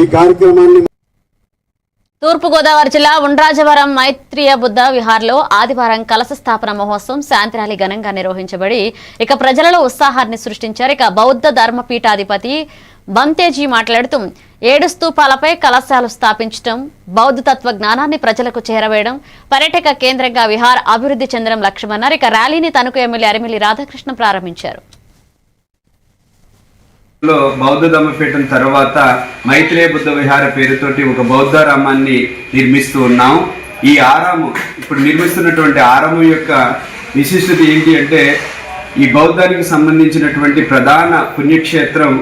ఈ కార్యక్రమాన్ని తూర్పుగోదావరి జిల్లా ఉండ్రాజవరం మైత్రియ బుద్ధ విహార్లో ఆదివారం కలశ స్థాపన మహోత్సవం శాంతిరాలి ఘనంగా నిర్వహించబడి ఇక ప్రజలలో ఉత్సాహాన్ని సృష్టించారు. ఇక బౌద్ధ ధర్మపీఠాధిపతి బంతేజీ మాట్లాడుతూ ఏడు స్తూపాలపై కలశాలు స్థాపించడం బౌద్ధ తత్వ జ్ఞానాన్ని ప్రజలకు చేరవేయడం పర్యాటక కేంద్రంగా విహార్ అభివృద్ధి చెందడం లక్ష్యమన్నారు. ఇక ర్యాలీని తణుకు ఎమ్మెల్యే అరిమిలి రాధాకృష్ణ ప్రారంభించారు. లో బౌద్ధ ధమ్మపీఠం తర్వాత మైత్రేయ బుద్ధ విహార పేరుతోటి ఒక బౌద్ధారామాన్ని నిర్మిస్తూ ఉన్నాం. ఈ ఆరామం ఇప్పుడు నిర్మిస్తున్నటువంటి ఆరామం యొక్క విశిష్టత ఏంటి అంటే ఈ బౌద్ధానికి సంబంధించినటువంటి ప్రధాన పుణ్యక్షేత్రం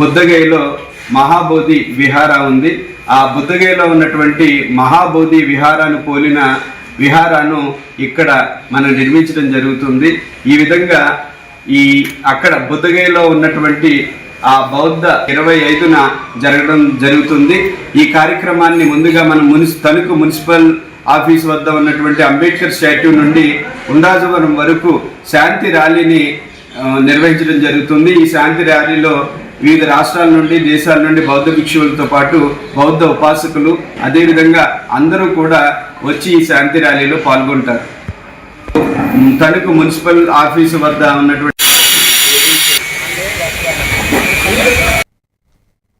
బుద్ధగయలో మహాబోధి విహార ఉంది. ఆ బుద్ధగయలో ఉన్నటువంటి మహాబోధి విహారాన్ని పోలిన విహారాను ఇక్కడ మనం నిర్మించడం జరుగుతుంది. ఈ విధంగా ఈ అక్కడ బుద్ధగయలో ఉన్నటువంటి ఆ బౌద్ధ ఇరవై ఐదున జరగడం జరుగుతుంది. ఈ కార్యక్రమాన్ని ముందుగా మనం మున్సి తణుకు మున్సిపల్ ఆఫీస్ వద్ద ఉన్నటువంటి అంబేద్కర్ స్టాట్యూ నుండి ఉండాజవరం వరకు శాంతి ర్యాలీని నిర్వహించడం జరుగుతుంది. ఈ శాంతి ర్యాలీలో వివిధ రాష్ట్రాల నుండి దేశాల నుండి బౌద్ధ భిక్షువులతో పాటు బౌద్ధ ఉపాసకులు అదేవిధంగా అందరూ కూడా వచ్చి ఈ శాంతి ర్యాలీలో పాల్గొంటారు. తణుకు మున్సిపల్ ఆఫీసు వద్ద ఉన్నటువంటి